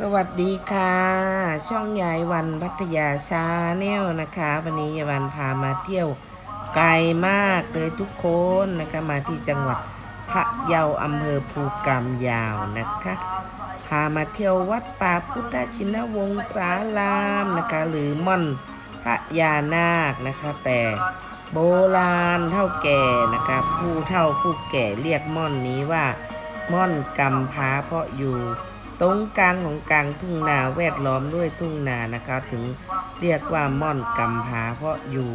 สวัสดีค่ะ ช่องยายวันพัทยาชาแนลนะคะ วันนี้ยายวันพามาเที่ยวไกลมากเลยทุกคนนะคะมาที่จังหวัดพะเยาอำเภอภูกามยาวนะคะ พามาเที่ยววัดป่าพุทธชินวงศารามนะคะ หรือม่อนพระยานาคนะคะ แต่โบราณเท่าแก่นะคะ ผู้เท่าผู้แก่เรียกม่อนนี้ว่าม่อนกำพ้าเพราะอยู่ ตรงกลางของกลางทุ่งนาแวดล้อมด้วยทุ่งนานะคะ ถึงเรียกว่าม่อนกำพาเพราะอยู่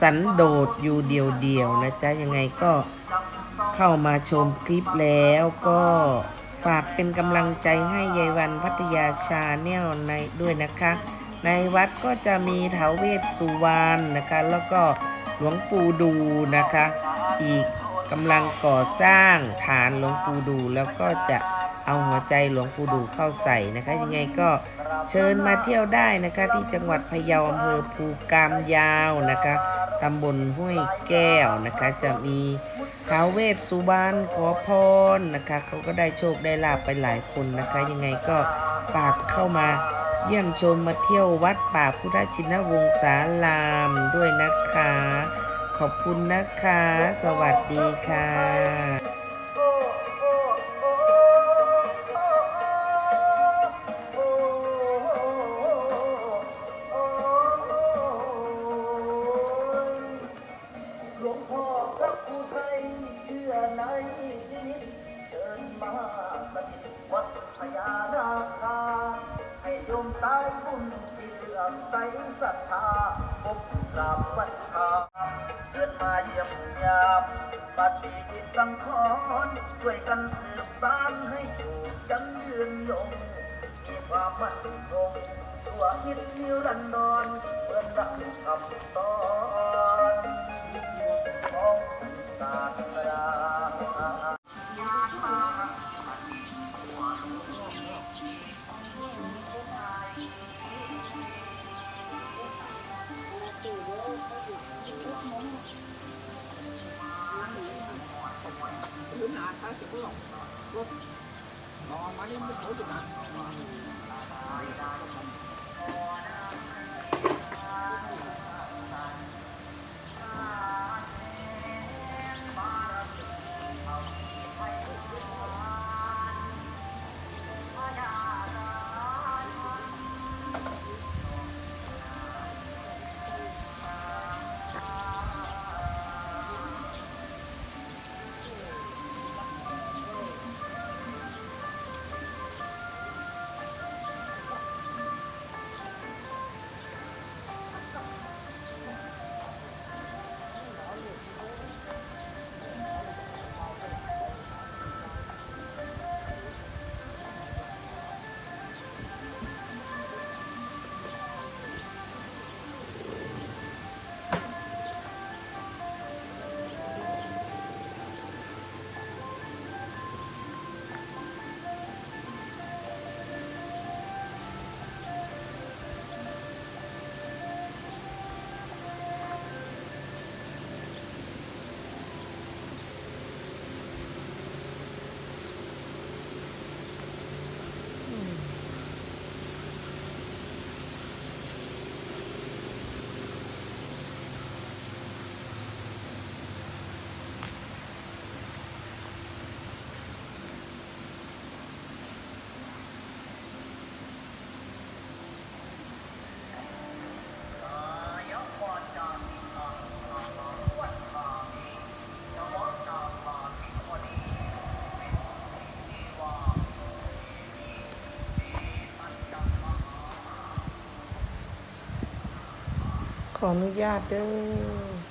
สันโดษอยู่เดียวๆนะจ๊ะยังไงก็เข้ามาชมคลิปแล้วก็ฝากเป็นกำลังใจให้ยายวันพัทยาชาแนลในด้วยนะคะ ในวัดก็จะมีท้าวเวสสุวรรณนะคะ แล้วก็หลวงปู่ดูนะคะ อีกกำลังก่อสร้างฐานหลวงปู่ดูแล้วก็จะ เอาหัวใจหลวงปู่ดูเข้าใส่นะคะ ยังไงก็เชิญมาเที่ยวได้นะคะที่จังหวัดพะเยาอำเภอภูกามยาวนะคะตำบลห้วยแก้วนะคะจะมีท้าวเวสสุวรรณขอพรนะคะเขาก็ได้โชคได้ลาบไปหลายคนนะคะ ยังไงก็ฝากเข้ามาเยี่ยมชมมาเที่ยววัดป่าพุทธชินวงศารามด้วยนะคะ ขอบคุณนะคะ สวัสดีค่ะ ให้โยมตายบุญที่เสื่อมใสศรัทธาพบกราบวันคาเชิญมาเยี่ยมยามปฏิสังขรช่วยกันสืบสานให้อยู่จังยืนยงมีความมั่นคงตัวคิดนิรันดรเพื่อนรักคำตอน รถนอนมานี่มันมือรจุดนะ ขออนุญาตเด้อ